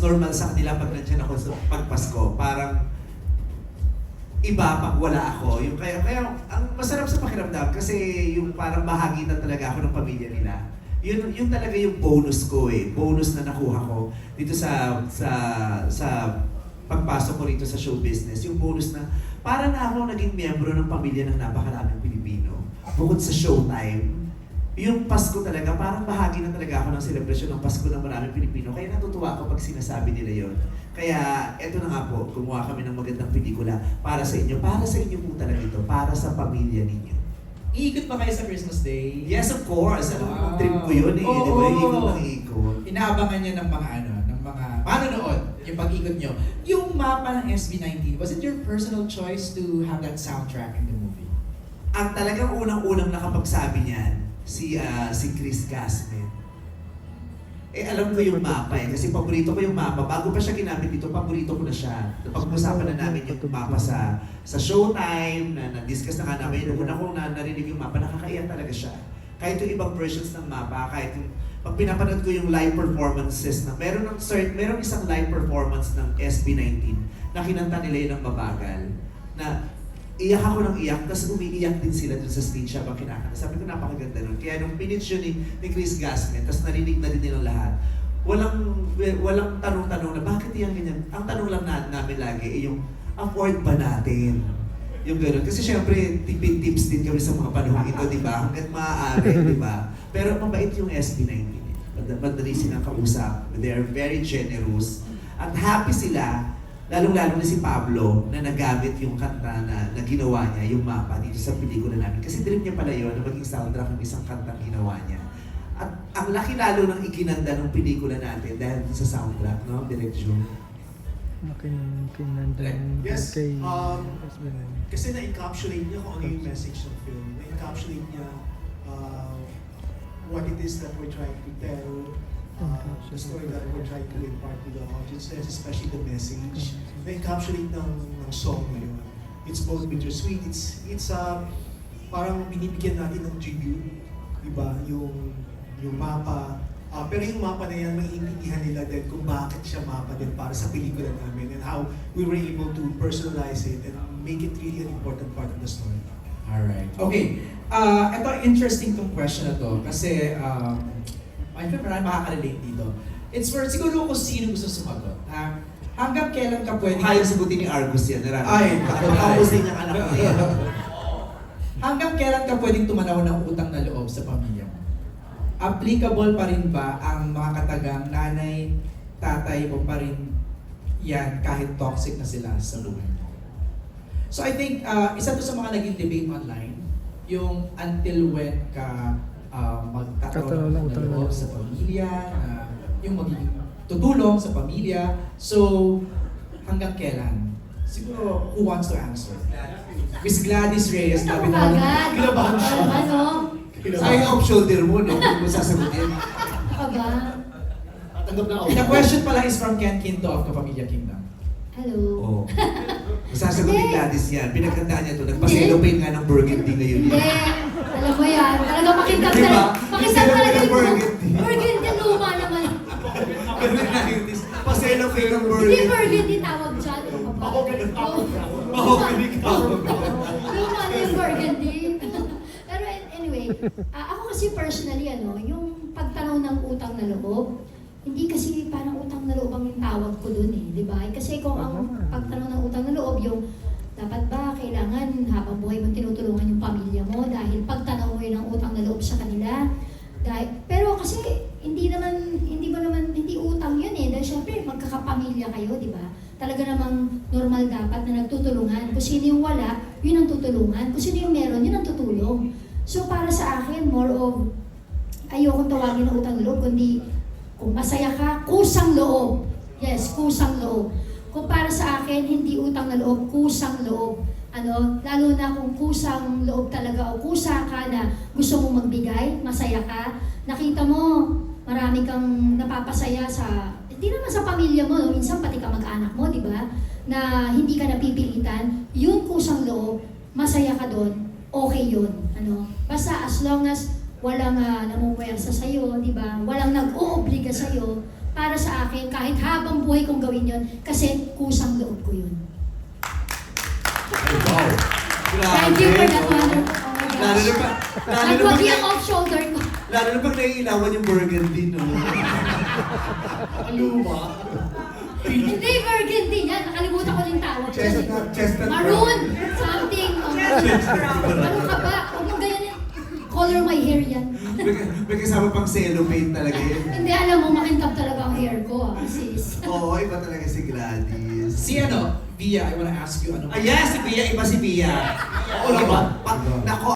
normal sa kanila pag nandiyan ako sa pagpasko. Parang iba pag wala ako. Yung kaya, kaya ang masarap sa pakiramdam kasi yung parang bahagi na talaga ako ng pamilya nila. Yun, yun talaga yung bonus ko eh. Bonus na nakuha ko dito sa sa sa pagpasok ko rito sa show business. Yung bonus na para na ako naging miyembro ng pamilya ng napakaraming Pilipino. Bukod sa showtime, yung Pasko talaga, parang bahagi na talaga ako ng selebrasyon ng Pasko ng maraming Pilipino. Kaya natutuwa ako pag sinasabi nila yon. Kaya eto na nga po, gumawa kami ng magandang pelikula para sa inyo. Para sa inyo po talaga ito. Para sa pamilya ninyo. Iikot ba kayo sa Christmas Day? Yes, of course. Alam mo, Wow. trip ko yun eh. Oo. Di ba? Ikot ng ikot. Inaabangan niya ng mga ano, ng mga manonood, yung pag-ikot nyo. Yung mapa ng SB19, was it your personal choice to have that soundtrack in the movie? Ang talagang unang-unang nakapagsabi niyan, si ah, si Chris Gasman. Eh alam ko yung mapa eh, kasi paborito ko yung mapa. Bago pa siya ginamit dito, paborito ko na siya. Napag-usapan na namin yung mapa sa sa showtime, na na-discuss na nga namin. Yung una kong na, narinig yung mapa, nakakaiyak talaga siya. Kahit yung ibang versions ng mapa, kahit yung pag pinapanood ko yung live performances na meron ng cert, meron isang live performance ng SB19 na kinanta nila yun ng mabagal na iyak ako ng iyak, tapos umiiyak din sila dun sa stage habang kinakanta. Sabi ko, napakaganda nun. Kaya nung pinitch yun ni, ni Chris Gasman, tapos narinig na din nilang lahat, walang walang tanong-tanong na bakit yan ganyan. Ang tanong lang na, namin lagi ay yung afford ba natin? Yung gano'n. Kasi syempre, tipid tips din kami sa mga panahon ito, di ba? Hanggat maaari, di ba? Pero mabait yung SB19. Mad- Madali silang kausap. They are very generous. At happy sila Lalong-lalo na si Pablo na nagamit yung kanta na, na ginawa niya, yung mapa dito sa pelikula namin. Kasi dream niya pala yun na maging soundtrack ng isang kantang ginawa niya. At ang laki lalo ng ikinanda ng pelikula natin dahil sa soundtrack, no? Direct June. Makin kinandan Yes, kay um, SB9. Kasi na-encapsulate niya kung ano yung message ng film. Na-encapsulate niya uh, what it is that we're trying to tell, uh, the story that we're trying to impart to the audiences, especially the message. Na-encapsulate ng, ng song na yun. It's both bittersweet, it's, it's uh, parang binibigyan natin ng tribute, di ba? Yung, yung mapa, Ah, pero yung mapa na yan, maiintindihan nila din kung bakit siya mapa din para sa pelikula namin and how we were able to personalize it and make it really an important part of the story. Alright. Okay. Uh, ito, interesting tong question na to. Kasi, um, I think marami makaka-relate dito. It's for siguro kung sino gusto sumagot. Ha? Hanggang kailan ka pwede... Kaya sagutin ni Argus yan. Narami. Ay, Tapos din niyang anak na yan. Hanggang kailan ka pwedeng tumanaw ng utang na loob sa pamilya mo? Applicable pa rin ba ang mga katagang nanay, tatay mo pa rin yan kahit toxic na sila sa buhay mo? So I think uh, isa to sa mga naging debate online, yung until when ka uh, magtataw Tatalo ng ng utang utang na na loob sa pamilya, na yung magiging tutulong sa pamilya. So hanggang kailan? Siguro, who wants to answer? Miss Gladys Reyes, sabi na agad. Kinabahan siya. Ano? Sayang off shoulder mo, no? Kung mo sasagutin. Ako ba? Tatanggap na ako. The question pala is from Ken Quinto of Kapamilya Kingdom. Hello? Oo. Masasagot ni. Gladys yan. Pinagkandaan niya to. Nagpaselopane nga ng burgundy ngayon Hindi. Alam mo yan. Talaga makintap Di ba? talaga. Burgundy. Burgundy luma naman. Ganun na yung dis- Paselopane ng Hindi burgundy. burgundy tawag dyan. Ka ba? Mahogany tawag. Oo. Mahogany tawag. Luma na yung burgundy. Pero anyway, ah, ako kasi personally, ano, yung pagtanaw ng utang na loob, hindi kasi parang utang na loob ang yung tawag ko dun eh, di ba? Kasi kung ang pagtanaw ng utang na loob, yung dapat ba kailangan habang buhay mo tinutulungan yung pamilya mo dahil pagtanaw mo yun ng utang na loob sa kanila. Dahil, pero kasi hindi naman, hindi mo naman, hindi utang yun eh. Dahil syempre magkakapamilya kayo, di ba? Talaga namang normal dapat na nagtutulungan. Kung sino yung wala, yun ang tutulungan. Kung sino yung meron, yun ang tutulong. So para sa akin, more of, ayokong tawagin na utang loob, kundi kung masaya ka, kusang loob. Yes, kusang loob. Kung para sa akin, hindi utang na loob, kusang loob. Ano, lalo na kung kusang loob talaga o kusa ka na gusto mong magbigay, masaya ka, nakita mo, marami kang napapasaya sa, hindi naman sa pamilya mo, no? minsan pati ka mag-anak mo, di ba? Na hindi ka napipilitan, yun kusang loob, masaya ka doon, okay yun. Ano? Basta as long as walang uh, namumwersa sa'yo, di ba? Walang nag-oobliga sa'yo, para sa akin kahit habang buhay kong gawin yon kasi kusang loob ko yun. Thank you for that my Lalo na pa, lalo na Nagwagi ang off shoulder ko. lalo na pag naiilawan yung burgundy, no? Aluma. Hindi, burgundy yan. Nakalimutan ko yung tawag. Chestnut, chestnut. Maroon! Something. Oh, ano ka ba? Huwag mong ganyan. Color my hair yan. May, may kasama pang cellophane talaga yun. Hindi, alam mo, makintab talaga ang hair ko, ah, sis. Oo, iba talaga si Gladys. Si ano, Via, I wanna ask you ano. Ayan, si Pia, iba si Pia. Oo naman. Pa, nako,